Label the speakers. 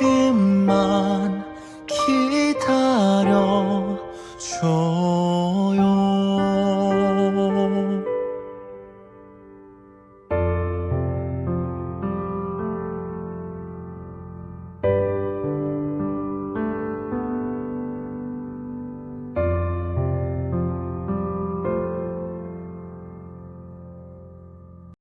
Speaker 1: 조금만 기다려줘요.